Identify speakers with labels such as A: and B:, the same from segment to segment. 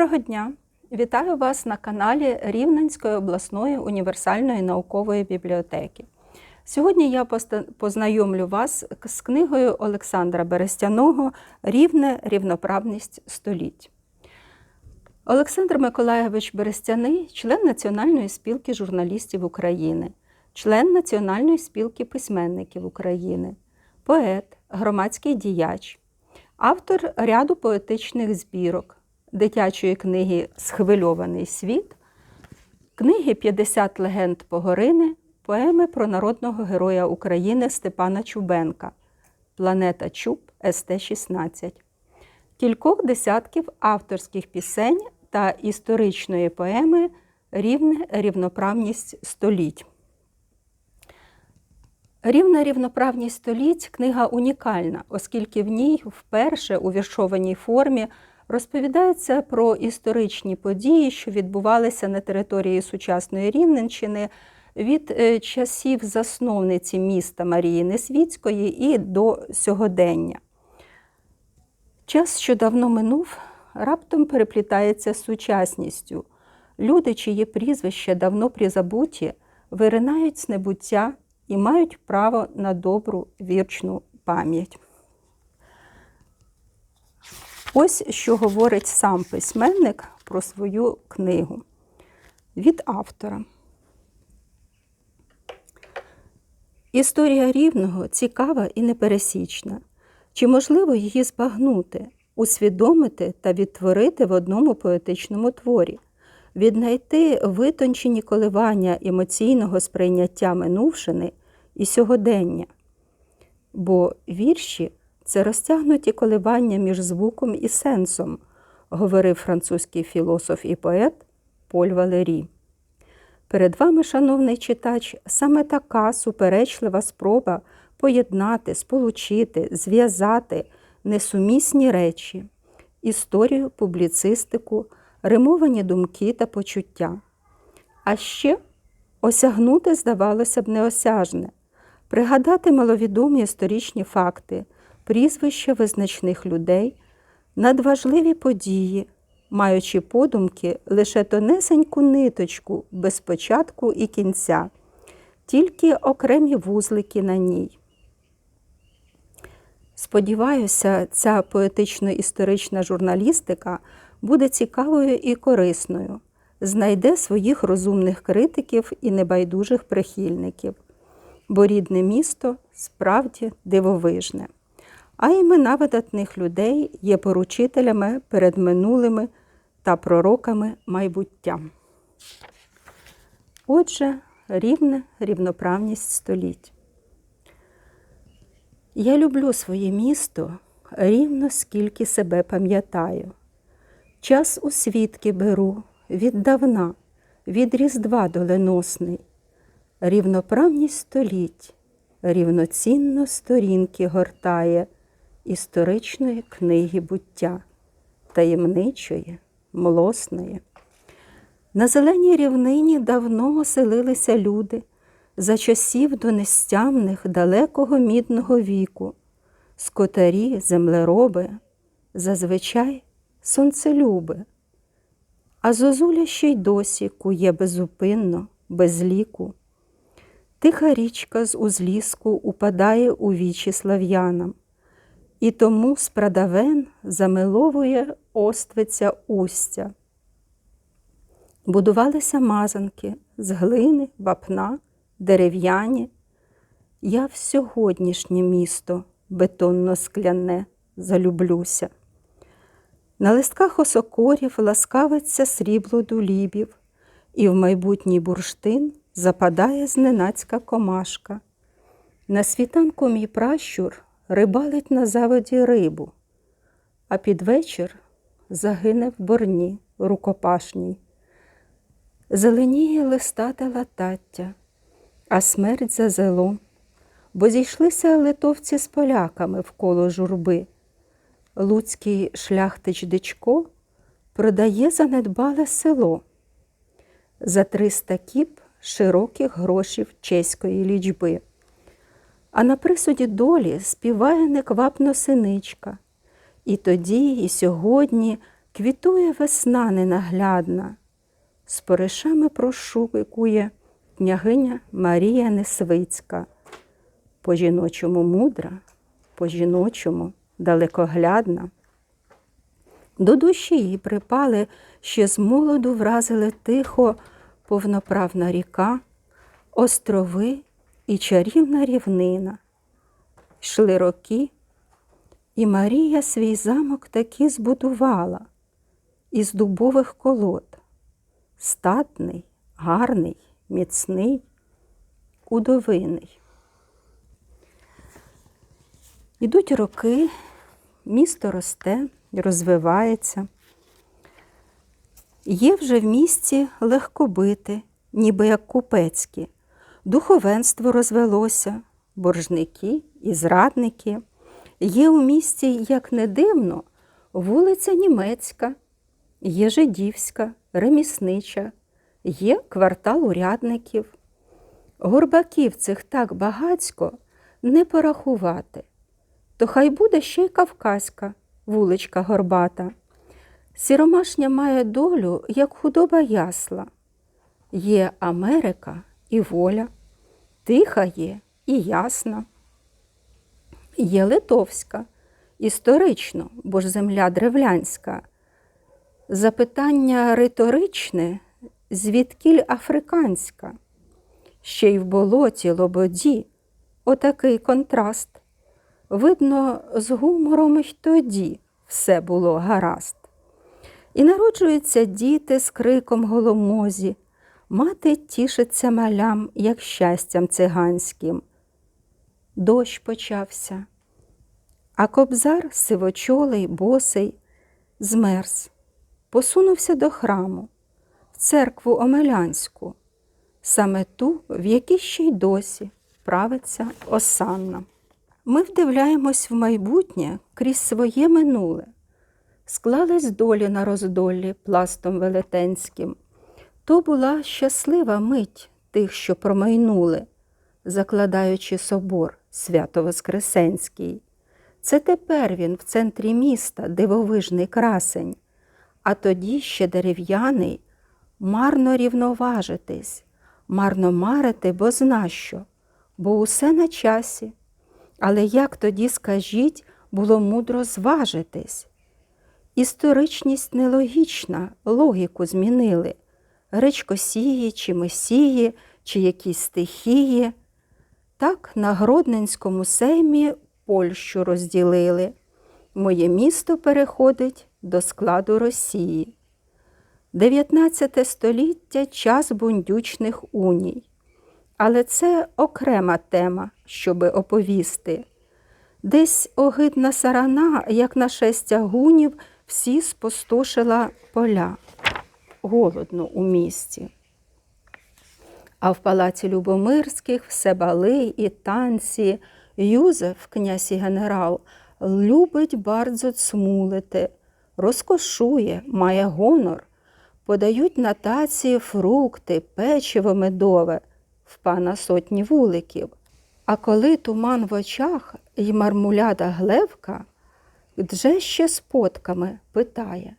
A: Доброго дня! Вітаю вас на каналі Рівненської обласної універсальної наукової бібліотеки. Сьогодні я познайомлю вас з книгою Олександра Берестяного Рівне рівноправність століть. Олександр Миколаєвич Берестяний член Національної спілки журналістів України, член Національної спілки письменників України, поет, громадський діяч, автор ряду поетичних збірок, дитячої книги Схвильований світ, книги «50 легенд Погорини, поеми про народного героя України Степана Чубенка, Планета Чуб СТ-16, кількох десятків авторських пісень та історичної поеми Рівне рівноправність століть. Рівна рівноправність століть книга унікальна, оскільки в ній вперше у віршованій формі розповідається про історичні події, що відбувалися на території сучасної Рівненщини від е, часів засновниці міста Марії Несвіцької і до сьогодення. Час, що давно минув, раптом переплітається з сучасністю. Люди, чиї прізвища давно призабуті, виринають з небуття і мають право на добру вічну пам'ять. Ось що говорить сам письменник про свою книгу від автора. Історія рівного цікава і непересічна. Чи можливо її збагнути, усвідомити та відтворити в одному поетичному творі, віднайти витончені коливання емоційного сприйняття минувшини і сьогодення? Бо вірші це розтягнуті коливання між звуком і сенсом, говорив французький філософ і поет Поль Валері. Перед вами, шановний читач, саме така суперечлива спроба поєднати, сполучити, зв'язати несумісні речі, історію, публіцистику, римовані думки та почуття. А ще осягнути, здавалося б, неосяжне, пригадати маловідомі історичні факти, прізвища визначних людей, надважливі події, маючи подумки лише тонесеньку ниточку без початку і кінця, тільки окремі вузлики на ній. Сподіваюся, ця поетично-історична журналістика буде цікавою і корисною, знайде своїх розумних критиків і небайдужих прихильників, бо рідне місто справді дивовижне. А імена видатних людей є поручителями перед минулими та пророками майбуття. Отже, рівне рівноправність століть. Я люблю своє місто рівно скільки себе пам'ятаю. Час у свідки беру віддавна, від Різдва доленосний, рівноправність століть, рівноцінно сторінки гортає історичної книги буття, таємничої, млосної. На зеленій рівнині давно оселилися люди за часів до нестямних далекого мідного віку, скотарі, землероби, зазвичай сонцелюби. А зозуля ще й досі кує безупинно, без ліку. Тиха річка з узліску упадає у вічі слав'янам, і тому спрадавен замиловує оствиця устя. Будувалися мазанки з глини, вапна, дерев'яні. Я в сьогоднішнє місто бетонно-скляне залюблюся. На листках осокорів ласкавиться срібло дулібів, і в майбутній бурштин западає зненацька комашка. На світанку мій пращур рибалить на заводі рибу, а під вечір загине в борні рукопашній. Зеленіє листате латаття, а смерть за зелом, бо зійшлися литовці з поляками вколо журби. Луцький шляхтич Дичко продає занедбале село за триста кіп широких грошів чеської лічби. А на присуді долі співає неквапно синичка. І тоді, і сьогодні Квітує весна ненаглядна, споришами прошукує княгиня Марія Несвицька, по жіночому мудра, по жіночому далекоглядна. До душі їй припали, ще з молоду вразили тихо повноправна ріка, острови і чарівна рівнина. Йшли роки, і Марія свій замок таки збудувала із дубових колод. Статний, гарний, міцний, удовиний. Ідуть роки, місто росте, розвивається. Є вже в місті легкобити, ніби як купецькі. Духовенство розвелося, боржники і зрадники. Є у місті, як не дивно, вулиця Німецька, є жидівська, реміснича, є квартал урядників. Горбаків цих так багацько не порахувати. То хай буде ще й кавказька вуличка горбата. Сіромашня має долю, як худоба ясла. Є Америка і воля, тиха є і ясна. Є Литовська, історично, бо ж земля древлянська. Запитання риторичне, звідкіль африканська. Ще й в болоті лободі отакий контраст. Видно, з гумором й тоді все було гаразд. І народжуються діти з криком голомозі, мати тішиться малям, як щастям циганським. Дощ почався, а кобзар сивочолий, босий, змерз, посунувся до храму, в церкву Омелянську, саме ту, в якій ще й досі правиться осанна. Ми вдивляємось в майбутнє крізь своє минуле. Склались долі на роздолі пластом велетенським. То була щаслива мить тих, що промайнули, закладаючи собор Свято-Воскресенський. Це тепер він в центрі міста, дивовижний красень, а тоді ще дерев'яний, марно рівноважитись, марно марити, бо знащо, бо усе на часі. Але як тоді, скажіть, було мудро зважитись? Історичність нелогічна, логіку змінили гречкосії, чи месії, чи якісь стихії. Так на Гродненському сеймі Польщу розділили. Моє місто переходить до складу Росії. 19 століття час бундючних уній. Але це окрема тема, щоби оповісти. Десь огидна сарана, як нашестя гунів, всі спустошила поля, голодно у місті. А в палаці Любомирських все бали і танці. Юзеф, князь і генерал, любить бардзо цмулити, розкошує, має гонор, подають на таці фрукти, печиво медове, в пана сотні вуликів. А коли туман в очах й мармуляда глевка, дже ще з потками питає.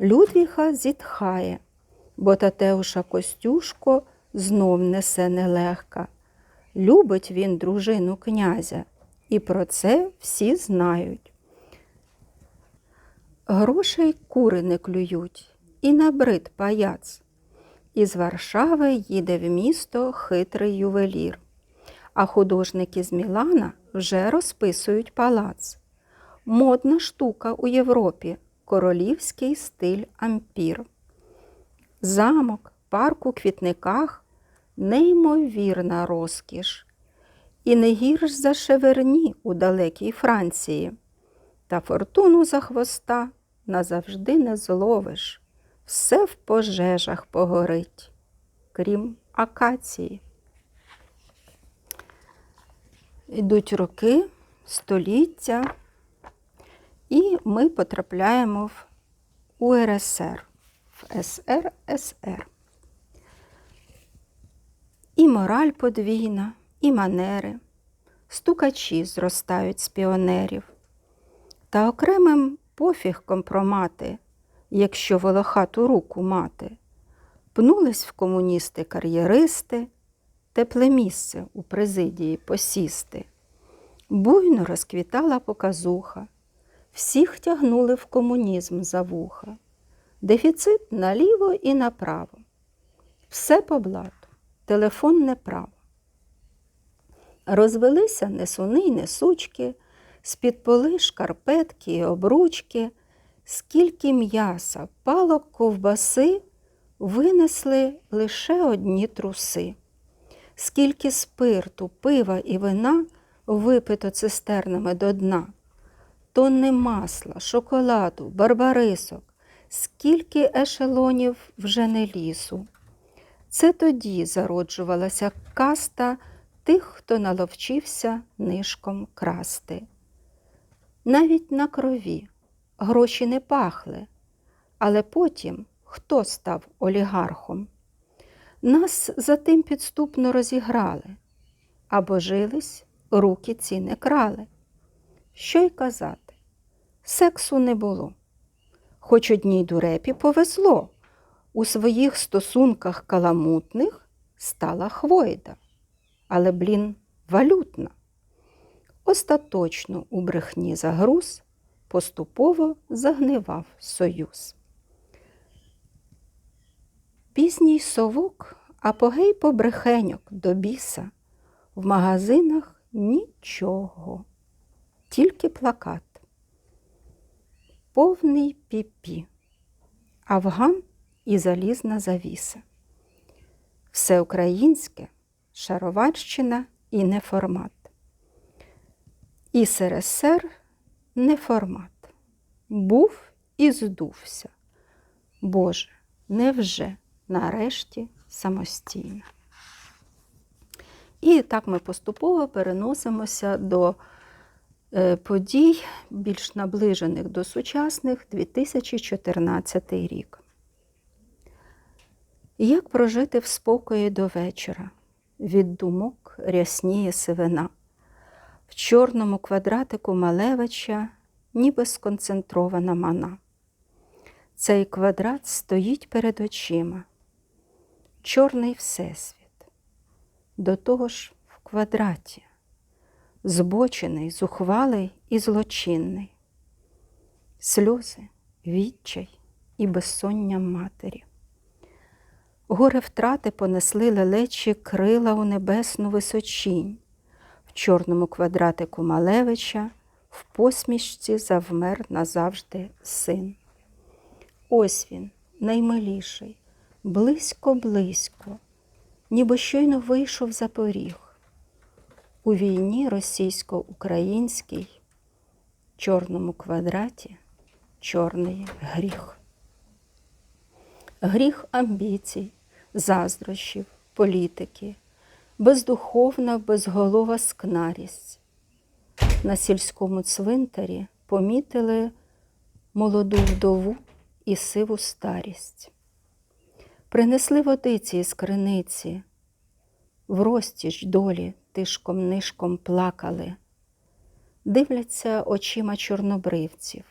A: Людвіха зітхає, бо Татеуша Костюшко знов несе нелегка. Любить він дружину князя, і про це всі знають. Грошей кури не клюють, і набрид паяц. Із Варшави їде в місто хитрий ювелір, а художники з Мілана вже розписують палац. Модна штука у Європі королівський стиль ампір. Замок, парк у квітниках неймовірна розкіш. І не гірш за шеверні у далекій Франції. Та фортуну за хвоста назавжди не зловиш все в пожежах погорить, крім акації. Йдуть роки, століття, і ми потрапляємо в УРСР, в СРСР. І мораль подвійна, і манери, стукачі зростають з піонерів, та окремим пофіг компромати якщо волохату руку мати. Пнулись в комуністи кар'єристи, тепле місце у президії посісти. Буйно розквітала показуха, всіх тягнули в комунізм за вуха. Дефіцит наліво і направо. Все по блату, телефонне право. Розвелися несуни й несучки, з-під поли шкарпетки і обручки, скільки м'яса, палок ковбаси винесли лише одні труси. Скільки спирту, пива і вина випито цистернами до дна, тонни масла, шоколаду, барбарисок, скільки ешелонів вже не лісу. Це тоді зароджувалася каста тих, хто наловчився нишком красти. Навіть на крові гроші не пахли, але потім хто став олігархом? Нас за тим підступно розіграли, а божились, руки ці не крали. Що й казати? Сексу не було. Хоч одній дурепі повезло, у своїх стосунках каламутних стала хвойда, але, блін, валютна. Остаточно у брехні загруз поступово загнивав союз. Пізній совок, апогей побрехеньок до біса, в магазинах нічого, тільки плакат. Повний піпі, Афган і залізна завіса. Все українське, шароварщина і неформат. І СРСР не формат. Був і здувся. Боже, невже нарешті самостійно? І так ми поступово переносимося до подій, більш наближених до сучасних 2014 рік. Як прожити в спокої до вечора? Від думок рясніє сивина. В чорному квадратику Малевича ніби сконцентрована мана. Цей квадрат стоїть перед очима. Чорний всесвіт. До того ж в квадраті, збочений, зухвалий і злочинний. Сльози, відчай і безсоння матері. Горе втрати понесли лелечі крила у небесну височінь. В чорному квадратику Малевича в посмішці завмер назавжди син. Ось він, наймиліший, близько-близько, ніби щойно вийшов за поріг. У війні російсько-українській чорному квадраті чорний гріх. Гріх амбіцій, заздрощів, політики, бездуховна, безголова скнарість. На сільському цвинтарі помітили молоду вдову і сиву старість. Принесли водиці із криниці, в розтіч долі тишком нишком плакали, дивляться очима чорнобривців,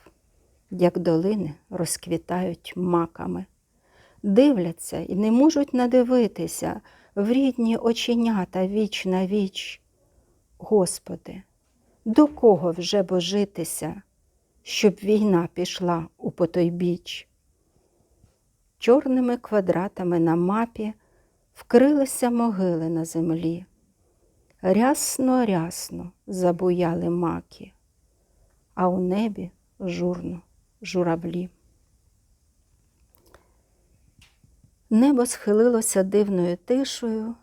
A: як долини розквітають маками дивляться і не можуть надивитися в рідні оченята віч на віч. Господи, до кого вже божитися, щоб війна пішла у потойбіч? Чорними квадратами на мапі вкрилися могили на землі. Рясно, рясно забуяли маки, а у небі журно журавлі. Небо схилилося дивною тишою,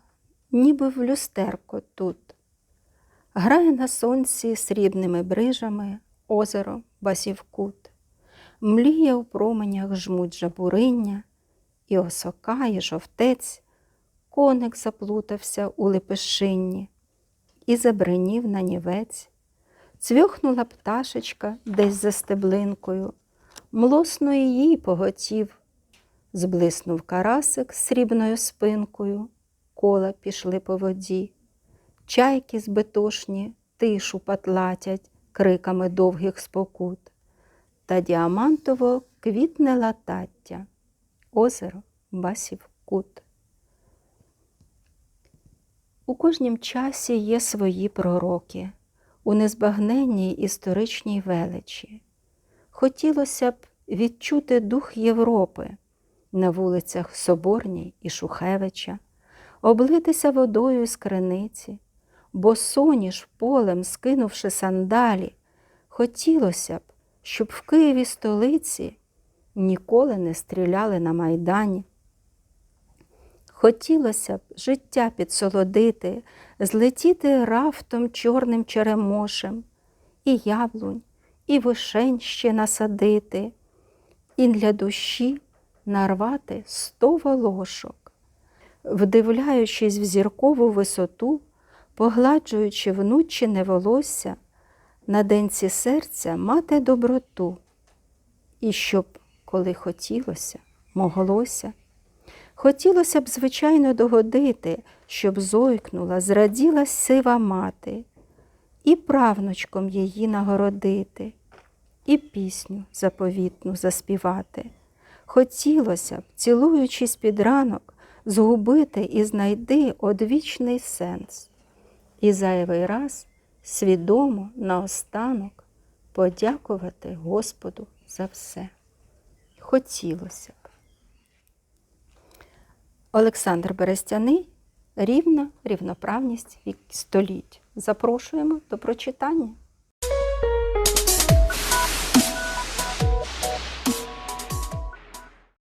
A: ніби в люстерко тут. Грає на сонці срібними брижами озеро басівкут, мліє у променях жмуть жабуриння, і осока, і жовтець, коник заплутався у лепешинні, і забринів на нівець, цвьохнула пташечка десь за стеблинкою, млосно її поготів. Зблиснув карасик срібною спинкою, кола пішли по воді, чайки збитошні тишу патлатять криками довгих спокут, та діамантово квітне латаття, озеро басів кут. У кожнім часі є свої пророки, у незбагненній історичній величі. Хотілося б відчути дух Європи на вулицях Соборній і Шухевича, облитися водою з криниці, бо соніш полем, скинувши сандалі, хотілося б, щоб в Києві столиці ніколи не стріляли на майдані. Хотілося б життя підсолодити, злетіти рафтом чорним черемошем, і яблунь, і вишень ще насадити, і для душі нарвати сто волошок, вдивляючись в зіркову висоту, погладжуючи внучене волосся, на денці серця мати доброту, і щоб, коли хотілося, моглося. Хотілося б, звичайно, догодити, щоб зойкнула, зраділа сива мати, і правнучком її нагородити, і пісню заповітну заспівати. Хотілося б, цілуючись під ранок, згубити і знайди одвічний сенс. І зайвий раз свідомо наостанок подякувати Господу за все. Хотілося б. Олександр Берестяний Рівна рівноправність вік століть. Запрошуємо до прочитання.